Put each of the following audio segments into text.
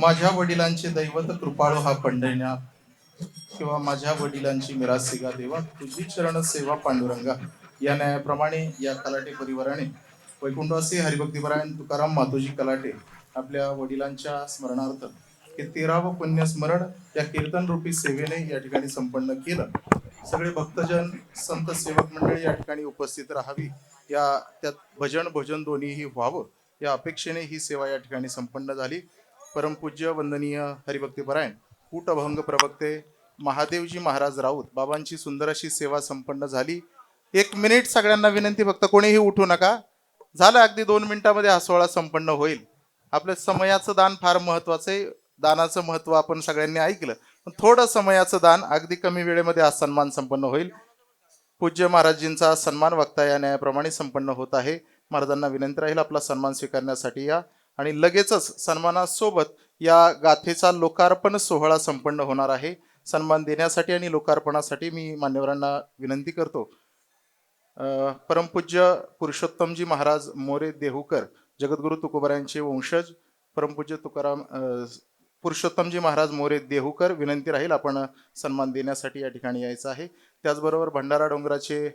माझ्या वडिलांचे दैवत कृपाळू हा पंढरीनाथ किंवा माझ्या वडिलांची मिरासिगा देवा तुझी चरण सेवा पांडुरंगा. या न्यायाप्रमाणे या कलाटे परिवाराने वैकुंठवासी हरिभक्तीपरायण तुकाराम मातोजी कलाटे आपल्या वडिलांच्या स्मरणार्थ हे तेरावं पुण्यस्मरण या कीर्तन रूपी सेवेने या ठिकाणी संपन्न केलं. सगळे भक्तजन संत सेवक मंडळी या ठिकाणी उपस्थित राहावी. या त्यात भजन भजन दोन्हीही व्हावं. या अपेक्षेने ही सेवा या ठिकाणी संपन्न झाली. परमपूज्य वंदनीय हरिभक्तीपरायण कूटभंग प्रवक्ते महादेवजी महाराज राऊत बाबांची सुंदर अशी सेवा संपन्न झाली. एक मिनिट सगळ्यांना विनंती फक्त कोणीही उठू नका. झालं अगदी दोन मिनिटामध्ये हा सोहळा संपन्न होईल. आपलं समयाचं दान फार महत्वाचं आहे. दानाचं महत्त्व आपण सगळ्यांनी ऐकलं. पण थोडं समयाचं दान अगदी कमी वेळेमध्ये हा सन्मान संपन्न होईल. पूज्य महाराजींचा सन्मान वक्ता या न्यायाप्रमाणे संपन्न होत आहे. महाराजांना विनंती राहील आपला सन्मान स्वीकारण्यासाठी या. आणि लगेचच सन्मानासोबत या गाथेचा लोकार्पण सोहळा संपन्न होणार आहे. सन्मान देण्यासाठी आणि लोकार्पणासाठी मी मान्यवरांना विनंती करतो. परमपूज्य पुरुषोत्तमजी महाराज मोरे देहूकर जगद्गुरु तुकोबरायांचे वंशज परमपूज्य तुकाराम पुरुषोत्तमजी महाराज मोरे देहूकर विनंती राहील आपण सन्मान देण्यासाठी या ठिकाणी यायचं आहे. त्याचबरोबर भंडारा डोंगराचे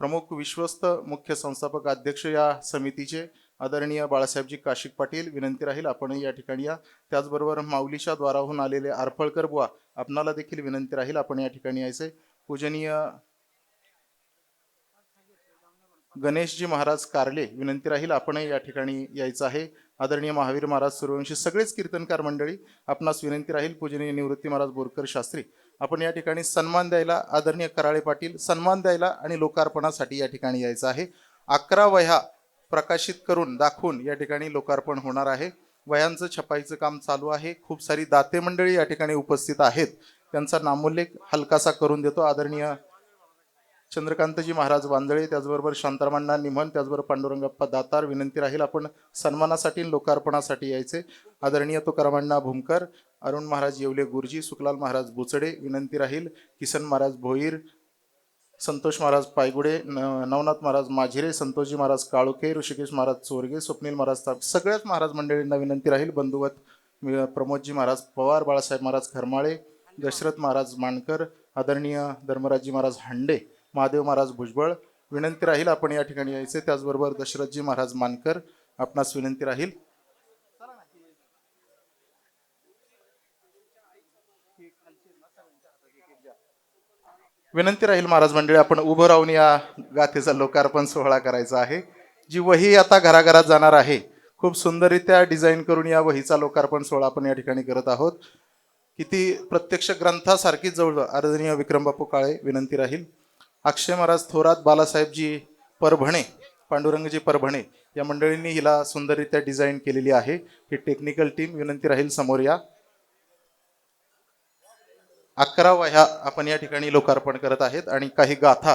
प्रमुख विश्वस्त मुख्य संस्थापक अध्यक्ष या समितीचे आदरणीय बाळासाहेबजी काशिक पाटील विनंती राहील आपण या ठिकाणी या. त्याचबरोबर माऊलीच्या द्वाराहून आलेले आरफळकर बुवा आपणाला देखील विनंती राहील आपण या ठिकाणी यायचे. पूजनीय गणेशजी महाराज कारले विनंती राहील आपणही या ठिकाणी यायचं आहे. आदरणीय महावीर महाराज सूर्यवंशी सगळेच कीर्तनकार मंडळी आपणास विनंती राहील पूजनीय निवृत्ती महाराज बोरकर शास्त्री. आपण या ठिकाणी सन्मान द्यायला आदरणीय कराळे पाटील सन्मान द्यायला आणि लोकार्पणासाठी या ठिकाणी यायचं आहे. अकरा वह्या प्रकाशित करून दाखवून या ठिकाणी लोकार्पण होणार आहे. वह्यांचं छपाईचं काम चालू आहे. खूप सारी दाते मंडळी या ठिकाणी उपस्थित आहेत. त्यांचा नामोल्लेख हलकासा करून देतो आदरणीय चंद्रकांतजी महाराज वांजळे त्याचबरोबर शांतारामांना निमन त्याचबरोबर पांडुरंगप्पा दातार विनंती राहील आपण सन्मानासाठी लोकार्पणासाठी यायचे. आदरणीय तुकारामांना भूमकर अरुण महाराज येवले गुरुजी सुखलाल महाराज बुचडे विनंती राहील किसन महाराज भोईर संतोष महाराज पायगुडे न- नवनाथ महाराज माझिरे संतोषजी महाराज काळुके ऋषिकेश महाराज चोरगे स्वप्नील महाराज ताप सगळ्याच महाराज मंडळींना विनंती राहील. बंधुवत प्रमोदजी महाराज पवार बाळासाहेब महाराज खरमाळे दशरथ महाराज मानकर आदरणीय धर्मराजजी महाराज हांडे महादेव महाराज भुजबळ. विनंती राहील आपण या ठिकाणी यायचे. त्याचबरोबर दशरथजी महाराज मानकर आपणास विनंती राहील. विनंती राहील महाराज मंडळी आपण उभं राहून या गाथेचा लोकार्पण सोहळा करायचा आहे. जी वही आता घराघरात जाणार आहे खूप सुंदररित्या डिझाईन करून या वहीचा लोकार्पण सोहळा आपण या ठिकाणी करत आहोत. किती प्रत्यक्ष ग्रंथासारखीच जवळ आदरणीय विक्रम बापू काळे विनंती राहील. अक्षय महाराज थोरात बालासाहेबजी परभणे पांडुरंगजी परभणे या मंडळींनी हिला सुंदररित्या डिझाईन केलेली आहे. ही टेक्निकल टीम विनंती राहील समोर या. अकरा वह्या आपण या ठिकाणी लोकार्पण करत आहेत आणि काही गाथा.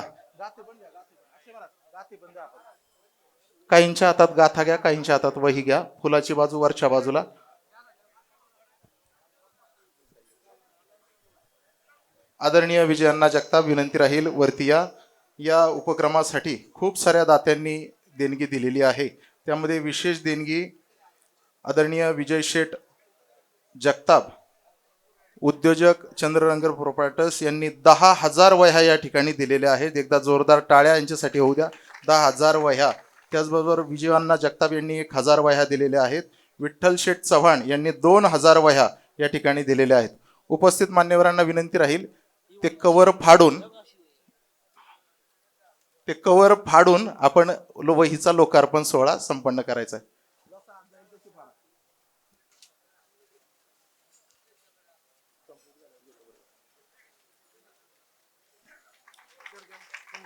काहींच्या हातात गाथा घ्या काहींच्या हातात वही घ्या. फुलाची बाजू वरच्या बाजूला. आदरणीय विजयांना जगताप विनंती राहील वरती या. या उपक्रमासाठी खूप साऱ्या दात्यांनी देणगी दिलेली आहे. त्यामध्ये विशेष देणगी आदरणीय विजय शेठ जगताप उद्योजक चंद्ररंगर प्रोपर्टर्स यांनी दहा हजार वह्या या ठिकाणी दिलेल्या आहेत. एकदा जोरदार टाळ्या यांच्यासाठी होऊ द्या. दहा हजार वह्या. त्याचबरोबर विजयांना जगताप यांनी एक हजार वह्या दिलेल्या आहेत. विठ्ठल शेठ चव्हाण यांनी दोन हजार वह्या या ठिकाणी दिलेल्या आहेत. उपस्थित मान्यवरांना विनंती राहील ते कवर फाडून ते कवर फाडून आपण लो- वहीचा लोकार्पण सोहळा संपन्न करायचा आहे.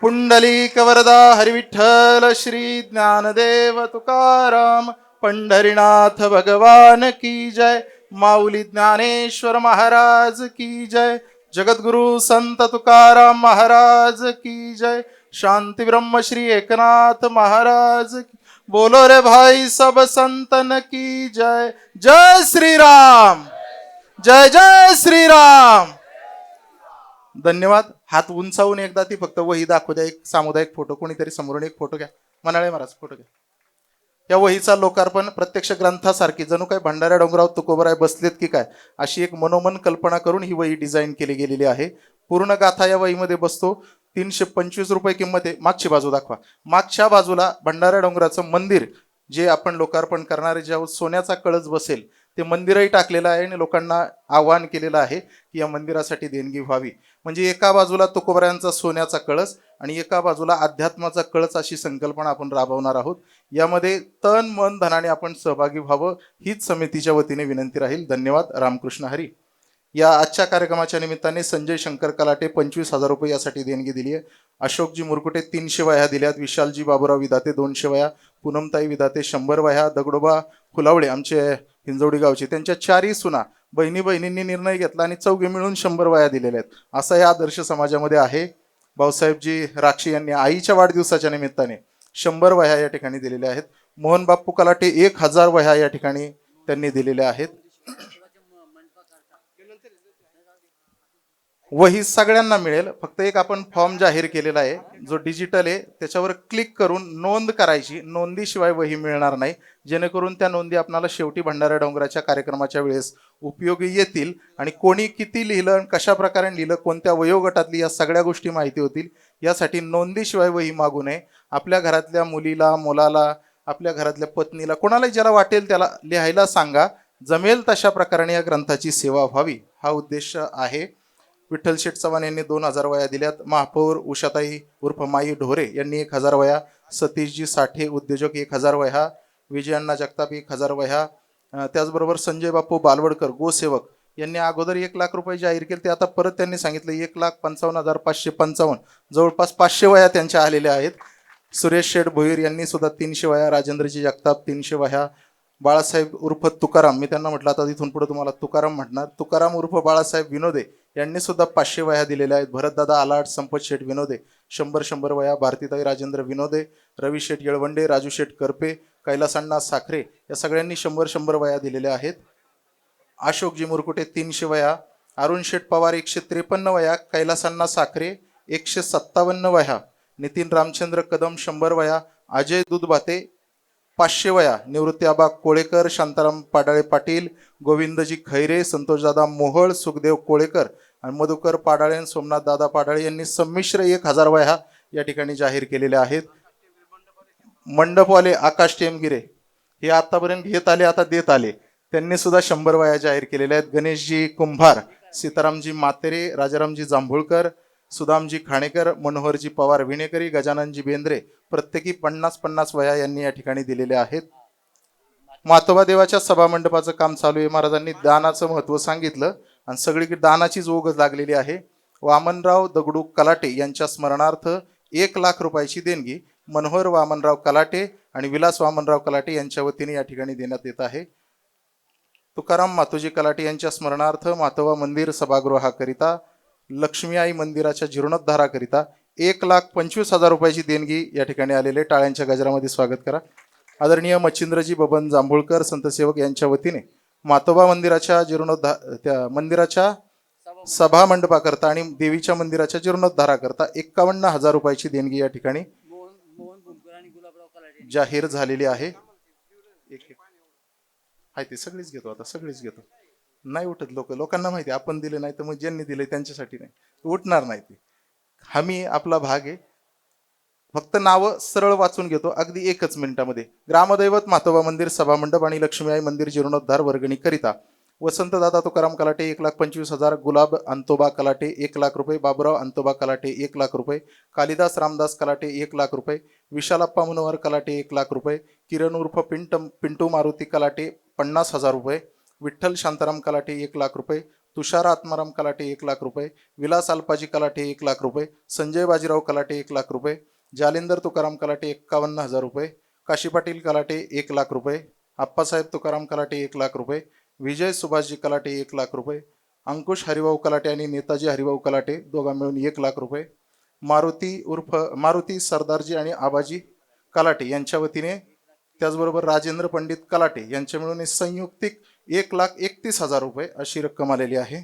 पुंडलिक कवरदा हरिविठ्ठल श्री ज्ञानदेव तुकाराम पंढरीनाथ भगवान की जय माऊली ज्ञानेश्वर महाराज की जय जगद्गुरु संत तुकाराम महाराज की जय। शांती ब्रह्म श्री एकनाथ महाराज की। बोलो रे भाई सब संतन की जय। जय श्री राम जय जय श्री राम धन्यवाद। हात उंचावून एकदा ती फक्त वही दाखवू द्या. एक सामुदायिक फोटो कोणीतरी समोरून एक फोटो घ्या. म्हणाले महाराज फोटो घ्या. या वहीचा लोकार्पण प्रत्यक्ष ग्रंथासारखी. जणू काय भंडाऱ्या डोंगराव तुकोबराय बसलेत की काय? अशी एक मनोमन कल्पना करून ही वही डिझाईन केली गेलेली आहे. पूर्ण गाथा या वहीमध्ये बसतो. तीनशे पंचवीस रुपये किंमत आहे. मागची बाजू दाखवा. मागच्या बाजूला भंडारा डोंगराचं मंदिर जे आपण लोकार्पण करणारे ज्यावर सोन्याचा कळस बसेल ते मंदिरही टाकलेलं आहे आणि लोकांना आवाहन केलेलं आहे की या मंदिरासाठी देणगी व्हावी. म्हणजे एका बाजूला तुकोबऱ्यांचा सोन्याचा कळस आणि एका बाजूला अध्यात्माचा कळस अशी संकल्पना आपण राबवणार आहोत. यामध्ये तन मन धनाने आपण सहभागी व्हावं हीच समितीच्या वतीने विनंती राहील. धन्यवाद. रामकृष्ण हरी. या आजच्या कार्यक्रमाच्या निमित्ताने संजय शंकर कलाटे पंचवीस हजार रुपये यासाठी देणगी दिली आहे अशोकजी मुरकुटे तीनशे वह्या दिल्यात. विशालजी बाबुराव विधाते दोनशे वह्या पूनमताई विधाते शंभर वह्या. दगडोबा फुलावळे आमचे हिंजवडी गावचे. त्यांच्या चारही सुना बहिणी बहिणींनी निर्णय घेतला आणि चौघे मिळून शंभर वया दिलेल्या आहेत. असा या आदर्श समाजामध्ये आहे. भाऊसाहेबजी राक्षी यांनी आईच्या वाढदिवसाच्या निमित्ताने शंभर वह्या या ठिकाणी दिलेल्या आहेत. मोहन बाप्पू कलाटे एक हजार वह्या या ठिकाणी त्यांनी दिलेल्या आहेत. वही सगळ्यांना मिळेल. फक्त एक आपण फॉर्म जाहीर केलेला आहे जो डिजिटल आहे त्याच्यावर क्लिक करून नोंद करायची नोंदीशिवाय वही मिळणार नाही. जेणेकरून त्या नोंदी आपणाला शेवटी भंडारा डोंगराच्या कार्यक्रमाच्या वेळेस उपयोगी येतील आणि कोणी किती लिहिलं आणि कशा प्रकारे लिहिलं कोणत्या वयोगटातली या सगळ्या गोष्टी माहिती होतील. यासाठी नोंदीशिवाय वही मागू नये. आपल्या घरातल्या मुलीला मुलाला आपल्या घरातल्या पत्नीला कोणालाही ज्याला वाटेल त्याला लिहायला सांगा. जमेल तशा प्रकारे या ग्रंथाची सेवा व्हावी. हा उद्देश आहे. विठ्ठल शेठ चव्हाण यांनी दोन हजार वया दिल्यात. महापौर उषाताई उर्फ माई ढोरे यांनी एक हजार वया. सतीशजी साठे उद्योजक एक हजार वह्या विजयांना जगताप एक हजार वह्या त्याचबरोबर संजय बापू बालवडकर गोसेवक यांनी अगोदर एक लाख रुपये जाहीर केले. ते आता परत त्यांनी सांगितलं एक लाख पंचावन्न हजार पाचशे पंचावन्न. जवळपास पाचशे वया त्यांच्या आलेल्या आहेत. सुरेश शेठ भोईर यांनी सुद्धा तीनशे वया. राजेंद्रजी जगताप तीनशे वह्या बाळासाहेब उर्फ तुकाराम. मी त्यांना म्हटलं आता इथून पुढे तुम्हाला तुकाराम म्हणणार. तुकाराम उर्फ बाळासाहेब विनोदे यांनी सुद्धा पाचशे वह्या दिलेल्या आहेत. भरतदादा आलाट संपत शेठ विनोदे. शंभर शंभर वया भारतीताई राजेंद्र विनोदे रवी शेठ येळवंडे राजू शेठ करपे कैलासांना साखरे या सगळ्यांनी शंभर शंभर वया दिलेल्या आहेत. अशोकजी मुरकुटे तीनशे वया अरुण शेठ पवार एकशे त्रेपन्न वया कैलासांना साखरे एकशे सत्तावन्न वया नितीन रामचंद्र कदम शंभर वया अजय दुधबाते पाचशे वया निवृत्ती आबा कोळेकर शांताराम पाडाळे पाटील गोविंदजी खैरे संतोषदादा मोहळ सुखदेव कोळेकर आणि मधुकर पाडाळे आणि सोमनाथ दादा पाडाळे यांनी संमिश्र एक हजार वह्या या ठिकाणी जाहीर केलेल्या आहेत. मंडपवाले आकाश टेमगिरे हे आतापर्यंत घेत आले आता देत आले. त्यांनी सुद्धा शंभर वया जाहीर केलेल्या आहेत. गणेशजी कुंभार सीतारामजी मातेरे राजारामजी जांभूळकर सुदामजी खाणेकर मनोहरजी पवार विणेकरी गजाननजी बेंद्रे प्रत्येकी पन्नास पन्नास वया यांनी या ठिकाणी दिलेल्या आहेत. मातोबा देवाच्या सभामंडपाचं काम चालू आहे. महाराजांनी दानाचं महत्त्व सांगितलं. आणि सगळीकडे दानाचीच ओघ लागलेली आहे. वामनराव दगडू कलाटे यांच्या स्मरणार्थ एक लाख रुपयाची देणगी मनोहर वामनराव कलाटे आणि विलास वामनराव कलाटे यांच्या वतीने या ठिकाणी देण्यात येत आहे. तुकाराम मातोजी कलाटे यांच्या स्मरणार्थ मातोबा मंदिर सभागृहाकरिता लक्ष्मी आई मंदिराच्या जीर्णोद्धाराकरिता एक लाख पंचवीस हजार रुपयाची देणगी या ठिकाणी आलेले टाळ्यांच्या गजरामध्ये स्वागत करा. आदरणीय मच्छिंद्रजी बबन जांभूळकर संतसेवक यांच्या वतीने मातोबा मंदिराच्या जीर्णोद्धार त्या मंदिराच्या सभा मंडपाकरता आणि देवीच्या मंदिराच्या जीर्णोद्धाराकरता एक्कावन्न हजार रुपयाची देणगी या ठिकाणी जाहीर झालेली आहे. ते सगळीच घेतो आता सगळीच घेतो. नाही उठत लोक. लोकांना माहिती आहे, आपण दिले नाही तर मग ज्यांनी दिले त्यांच्यासाठी नाही. उठणार नाही ते. हमी आपला भाग आहे. फक्त नावं सरळ वाचून घेतो अगदी एकच मिनिटामध्ये. ग्रामदैवत मातोबा मंदिर सभामंडप आणि लक्ष्मीआई मंदिर जीर्णोद्धार वर्गणीकरिता. वसंतदादा तुकाराम कलाटे एक लाख पंचवीस हजार गुलाब अंतोबा कलाटे एक लाख रुपये बाबुराव अंतोबा कलाटे एक लाख रुपये कालिदास रामदास कलाटे एक लाख रुपये विशालप्पा मनोहर कलाटे एक लाख रुपये किरण उर्फ पिंट पिंटू मारुती कलाटे पन्नास हजार रुपये विठ्ठल शांताराम कलाटे एक लाख रुपये तुषार आत्माराम कलाटे एक लाख रुपये विलास अल्पाजी कलाटे एक लाख रुपये संजय बाजीराव कलाटे एक लाख रुपये जालिंदर तुकाराम कलाटे एक्कावन्न हजार रुपये काशी पाटील कलाटे एक लाख रुपये आप्पासाहेब तुकाराम कलाटे एक लाख रुपये विजय सुभाषजी कलाटे एक लाख रुपये अंकुश हरिभाऊ कलाटे आणि नेताजी हरिभाऊ कलाटे दोघा मिळून एक लाख रुपये. मारुती उर्फ मारुती सरदारजी आणि आबाजी कलाटे यांच्या वतीने त्याचबरोबर राजेंद्र पंडित कलाटे यांच्या मिळून संयुक्तिक एक लाख एकतीस हजार रुपये अशी रक्कम आलेली आहे.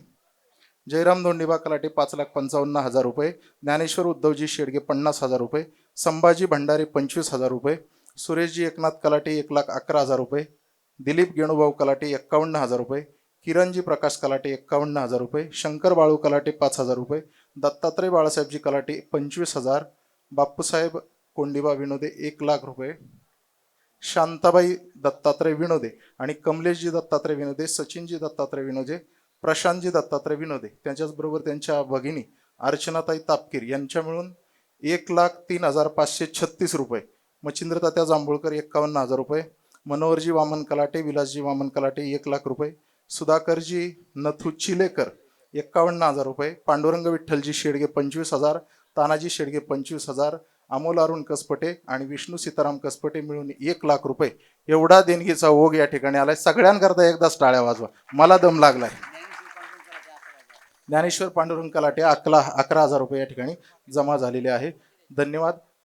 जयराम धोंडीबा कलाटे पाच लाख पंचावन्न हजार रुपये ज्ञानेश्वर उद्धवजी शेडगे पन्नास हजार रुपये संभाजी भंडारे पंचवीस हजार रुपये सुरेशजी एकनाथ कलाटे एक लाख अकरा हजार रुपये दिलीप गेणुभाऊ कलाटे एक्कावन्न हजार रुपये किरणजी प्रकाश कलाटे एक्कावन्न हजार रुपये शंकर बाळू कलाटे पाच हजार रुपये दत्तात्रय बाळासाहेबजी कलाटे पंचवीस हजार बापूसाहेब कोंडिबा विनोदे एक लाख रुपये शांताबाई दत्तात्रय विनोदे आणि कमलेशजी दत्तात्रय विनोदे सचिनजी दत्तात्रय विनोदे प्रशांतजी दत्तात्रय विनोदे त्यांच्याचबरोबर त्यांच्या भगिनी अर्चनाताई तापकीर यांच्या मिळून एक लाख तीन हजार पाचशे छत्तीस रुपये मच्छिंद्र तात्या जांभूळकर एक्कावन्न हजार रुपये मनोहरजी वामन कलाटे विलासजी वामन कलाटे एक लाख रुपये सुधाकरजी नथू चिलेकर एक्कावन्न हजार रुपये पांडुरंग विठ्ठलजी शेडगे पंचवीस हजार तानाजी शेडगे पंचवीस हजार अमोल अरुण कसपटे आणि विष्णू सीताराम कसपटे मिळून एक लाख रुपये. एवढा देणगीचा ओघ या ठिकाणी आलाय. सगळ्यांकरता एकदाच टाळ्या वाजवा. मला दम लागलाय ज्ञानेश्वर पांडुरंग कलाटे अकरा हजार ज्ञानेश्वर पांडुरंग कलाटे अकरा अकरा हजार रुपये या ठिकाणी जमा झालेले आहे. धन्यवाद.